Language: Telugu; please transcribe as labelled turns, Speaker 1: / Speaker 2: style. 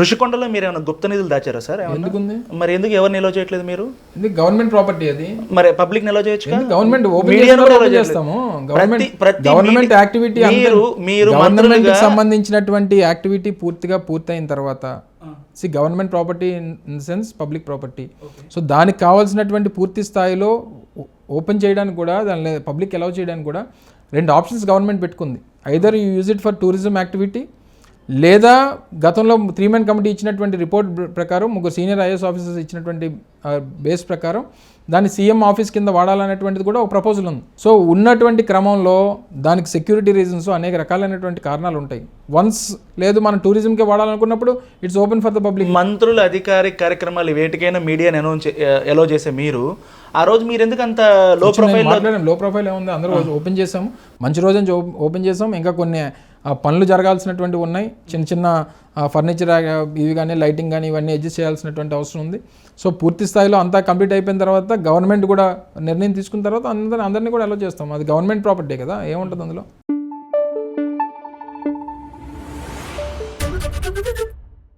Speaker 1: ఋషికొండలో మీరు ఏమైనా గుప్త నిధులు దాచారా సార్?
Speaker 2: ఎందుకుంది?
Speaker 1: మరి ఎందుకు ఎవరు నిల్వ చేయట్లేదు మీరు?
Speaker 2: ఇది గవర్నమెంట్ ప్రాపర్టీ అది?
Speaker 1: మరి పబ్లిక్ నిల్వ చేయొచ్చు
Speaker 2: గవర్నమెంట్ ఓపెన్ చేస్తాము. గవర్నమెంట్ యాక్టివిటీ
Speaker 1: మీరు మీరు
Speaker 2: గవర్నమెంట్ సంబంధించినటువంటి యాక్టివిటీ పూర్తిగా పూర్తయిన తర్వాత see government property in the sense public property so దానికి కావాల్సినటువంటి పూర్తి స్థాయిలో ఓపెన్ చేయడానికి కూడా దాని పబ్లిక్ అలౌ చేయడానికి కూడా రెండు ఆప్షన్స్ గవర్నమెంట్ పెట్టుకుంది. Either you use it for tourism activity లేదా గతంలో త్రీ మెన్ కమిటీ ఇచ్చినటువంటి రిపోర్ట్ ప్రకారం ముగ్గురు సీనియర్ ఐఏఎస్ ఆఫీసర్స్ ఇచ్చినటువంటి బేస్ ప్రకారం దాన్ని సీఎం ఆఫీస్ కింద వాడాలనేటువంటిది కూడా ఒక ప్రపోజల్ ఉంది. సో ఉన్నటువంటి క్రమంలో దానికి సెక్యూరిటీ రీజన్స్ అనేక రకాలైనటువంటి కారణాలు ఉంటాయి. వన్స్ లేదు మనం టూరిజంకే వాడాలనుకున్నప్పుడు it's open for the public
Speaker 1: మంత్రులు అధికారిక కార్యక్రమాలు వేటికైనా మీడియాని అనౌన్స్ ఎలో చేసే మీరు ఆ రోజు మీరు ఎందుకు అంత లో
Speaker 2: ప్రొఫైల్లో ప్రొఫైల్ ఏముంది? అందరూ ఓపెన్ చేసాం మంచి రోజు ఓ- ఓపెన్ చేసాం. ఇంకా కొన్ని పనులు జరగాల్సినటువంటివి ఉన్నాయి. చిన్న చిన్న ఫర్నిచర్ ఇవి కానీ లైటింగ్ కానీ ఇవన్నీ అడ్జస్ట్ చేయాల్సినటువంటి అవసరం ఉంది. సో పూర్తి స్థాయిలో అంతా కంప్లీట్ అయిపోయిన తర్వాత గవర్నమెంట్ కూడా నిర్ణయం తీసుకున్న తర్వాత అందరిని అందరినీ కూడా అలో చేస్తాం. అది గవర్నమెంట్ ప్రాపర్టీ కదా? ఏముంటుంది అందులో?